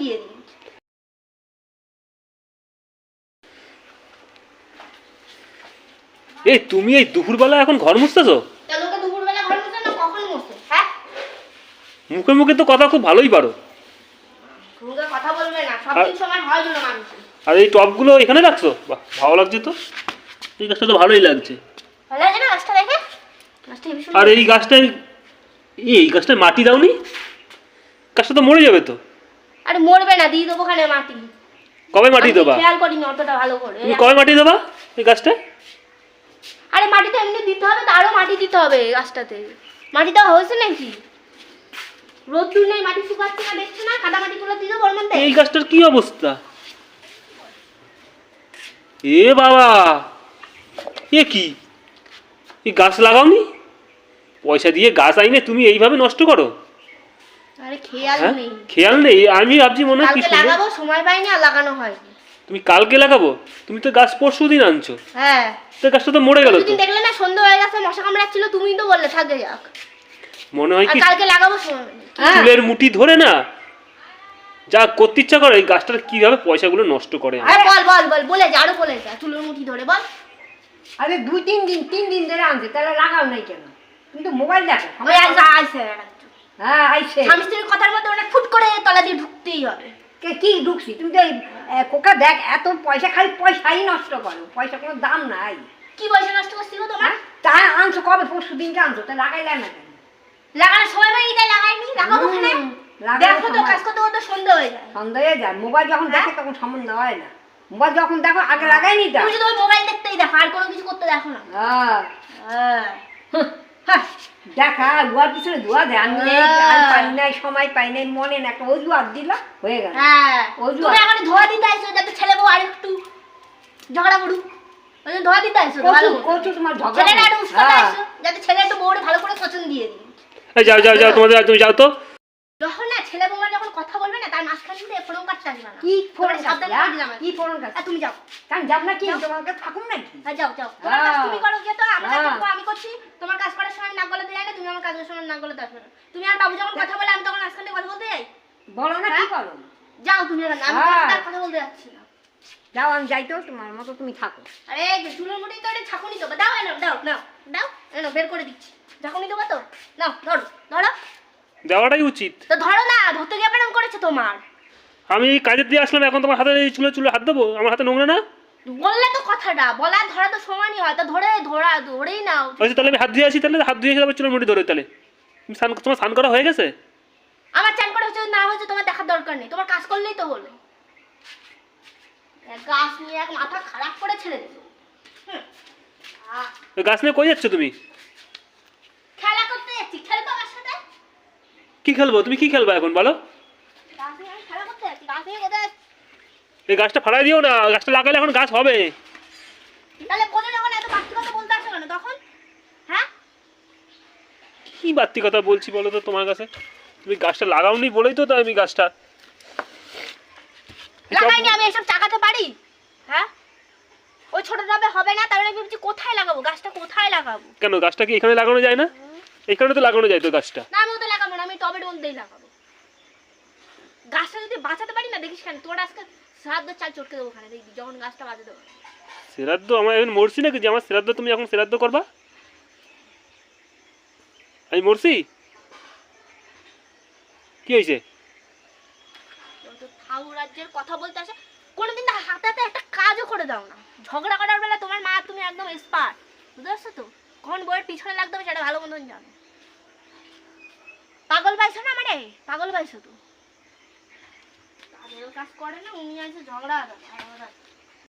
দিয়ে দিন এই তুমি এই দুপুরবেলা এখন ঘর মুছতেছো? হ্যাঁ? মুখে মুখে তো কথা খুব ভালোই পারো। কথা বলবে না সব আর- হয় না মানুষের আর এই টপগুলো এখানে রাখছো? বাহ ভালো লাগছে তো। এই গাছটা তো ভালোই লাগছে। ভালো লাগে না গাছটা দেখে। আর এই গাছটায় এই এই গাছটায় মাটি দাওনি? গাছটা তো মরে যাবে তো। আরে মরবে না দিয়ে দেবো ওখানে মাটি। কবে মাটি দেবা? খেয়াল করিনি অতটা ভালো করে। তুমি কবে মাটি দেবা এই গাছটায় আরে মাটি তো এমনি দিতে হবে তো আরও মাটি দিতে হবে এই গাছটাতে। মাটি দেওয়া হয়েছে নাকি? রোদ্দুর নেই মাটি শুকাচ্ছে না দেখছ না? কাদা মাটিগুলো দিয়ে দেবো ওর মধ্যে? এই গাছটার কি অবস্থা? এ বাবা! এ কি? এই গাছ লাগাওনি? পয়সা দিয়ে গাছ আইনে তুমি এইভাবে নষ্ট করো? আরে খেয়াল হ্যাঁ? নেই। খেয়াল নেই? আমি ভাবছি মনে হয় কি কালকে লাগাবো সময় পাইনি আর লাগানো হয়নি তুমি কালকে লাগাবো? তুমি তো গাছ পরশু দিন আনছো। হ্যাঁ। তো গাছটা তো মরে গেল তো। দুদিন দেখলে না সন্ধ্যা হয়ে গেছে মশা কামড়াচ্ছিল তুমিই তো বললে থাকে যাক। মনে হয় কি কালকে লাগাবো। চুলের মুঠি ধরে না? যা করতে ইচ্ছা করে এই গাছটার কীভাবে পয়সাগুলো নষ্ট করে? আরে বল বল বল বলে যা আরও বলে যা চুলের মুঠি ধরে বল। আরে দুই তিন দিন তিন দিন ধরে আনছে তাহলে লাগাও নাই কেন? তুমি তো মোবাইল দেখো। ওই আজ আইসে হ্যাঁ আইসে স্বামী স্ত্রীর কথার মধ্যে ওটা ফুট করে তলা দিয়ে ঢুকতেই হবে কে কি ঢুকছি? তুমি তো কোকা দেখ এত পয়সা খালি পয়সাই নষ্ট করো। পয়সা কোনো দাম নাই। কি পয়সা নষ্ট করছি গো তোমার? হ্যাঁ? তা আনছো কবে? পরশু দিনকে আনছো। তা লাগাইলে না কেন? লাগানোর সময় লাগাইনি। লাগাবো ওখানে। দেখো তো কাজ করতে করতে সন্ধ্যা হয়ে যায়। সন্দেহ হয়ে যায়। মোবাইল যখন দেখে তখন সম্বন্ধ হয় না। মোবাইল যখন দেখো আগে লাগাইনি তা। তুমি শুধু মোবাইল দেখতেই দেখো আর কোনো কিছু করতে দেখো না। হ্যাঁ। হ্যাঁ। হ্যাঁ, দেখা দুয়ার পিছনে ধোয়া দেয়। আমি পাই নাই সময় পাই নাই মনে না একটা অজুয়ার দিল হয়ে গেল। হ্যাঁ। অজুহাত। এখন ধোয়া দিতে আইছো যাতে ছেলে বউ আর একটু ঝগড়া করুক। ধোয়া দিতে আইছো ভালো কোচু তোমার ঝগড়া ছেলেটা একটু উস্কাতে হ্যাঁ। যাতে ছেলে একটু বউরে ভালো করে সচেতন দিয়ে দিই যাও যাও যাও তোমাদের তুমি যাও তো যখন না ছেলে বৌমা যখন কথা বলবে না তার মাঝখান দিয়ে ফোন কাটতে আসবে না কি ফোন সাবধান করে দিলাম কি ফোন কাজ তুমি যাও। কারণ যাব না কি তোমাকে থাকুম নাকি হ্যাঁ যাও যাও। তোমার কাজ। তুমি করো গিয়ে তো আমার কাজ। আমি করছি। তোমার কাজ করার সময় নাক গলাতে যাই না তুমি আমার কাজের সময় নাক গলাতে আসবে তুমি আর বাবু যখন কথা বলে আমি তখন মাঝখান কথা বলতে যাই? বলো না কি? করো? যাও তুমি এবার আমি। কথা বলতে যাচ্ছি না। যাও আমি যাই তো তোমার মতো তুমি থাকো। আরে চুলের মুঠি তো এটা ছাকুনি দেবো দাও এনো দাও নাও দাও এনো বের করে দিচ্ছি। ঝাঁকুনি দেবো তো? নাও ধরো ধরো। দেওয়াটাই উচিত। তো ধরো না ধরতে গিয়ে প্যারাম করেছে তোমার। আমি কাজের দিয়ে আসলাম এখন তোমার হাতে এই চুলে চুলে হাত দেবো? আমার হাতে নোংরা না? বললে তো কথাটা বলার ধরা তো সমানই হয় তো ধরে ধরা ধরেই নাও। আচ্ছা তাহলে আমি হাত দিয়ে আসি তাহলে? হাত দিয়ে এসে তারপর চুলের মুঠি ধরে তাহলে। তুমি স্নান তোমার স্নান করা হয়ে গেছে? আমার চান করা হচ্ছে না হচ্ছে তোমার দেখার দরকার নেই। তোমার কাজ করলেই তো হলো। গাছ নিয়ে এক মাথা খারাপ করে ছেড়ে হুম। গাছ নিয়ে কই যাচ্ছ তুমি? খেলা করতে যাচ্ছি। খেলব আমার সাথে? কি খেলব? তুমি কি খেলবা এখন? বলো। এই গাছটা ফাড়াই দিও না গাছটা লাগালে এখন গাছ হবে। তাহলে যখন এত বাড়তি কথা বলতে আসো কেন? তখন? হ্যাঁ? কি বাড়তি কথা বলছি বলো তো তোমার কাছে? তুমি গাছটা লাগাওনি বলেই তো আমি গাছটা। লাগাইনি আমি এসব চাকাতে পারি? হ্যাঁ? ওই ছোট টবে হবে না তাহলে আমি ভাবছি কোথায় লাগাবো? গাছটা কোথায় লাগাবো? কেন গাছটা কি এখানে লাগানো যায় না? এখানে তো লাগানো যায় তো গাছটা। না আমি তো লাগাবো না আমি টবের মধ্যেই লাগাবো। গাছটা যদি বাঁচাতে পারি না দেখিস কেন? তোর আজকে শ্রাদ্ধ চাল চটকে দেবো ওখানে দেখবি যখন গাছটা বাঁচাতে দেবো শ্রাদ্ধ? আমার এখন মরছি নাকি? যে আমার শ্রাদ্ধ তুমি এখন শ্রাদ্ধ করবা? আমি মরছি? কি হয়েছে? ঠাকুর রাজ্যের কথা বলতে আসে। কোনোদিন হাতে হাতে একটা কাজও করে দাও না। ঝগড়া করার বেলা তোমার মা তুমি একদম এক্সপার্ট বুঝতে পারছ তো? কখন বইয়ের পিছনে লাগতে হবে সেটা ভালো মতন জানো। পাগল পাইছো না মানে? পাগল পাইছো তো? কাজের কাজ করে না উনি আছে ঝগড়া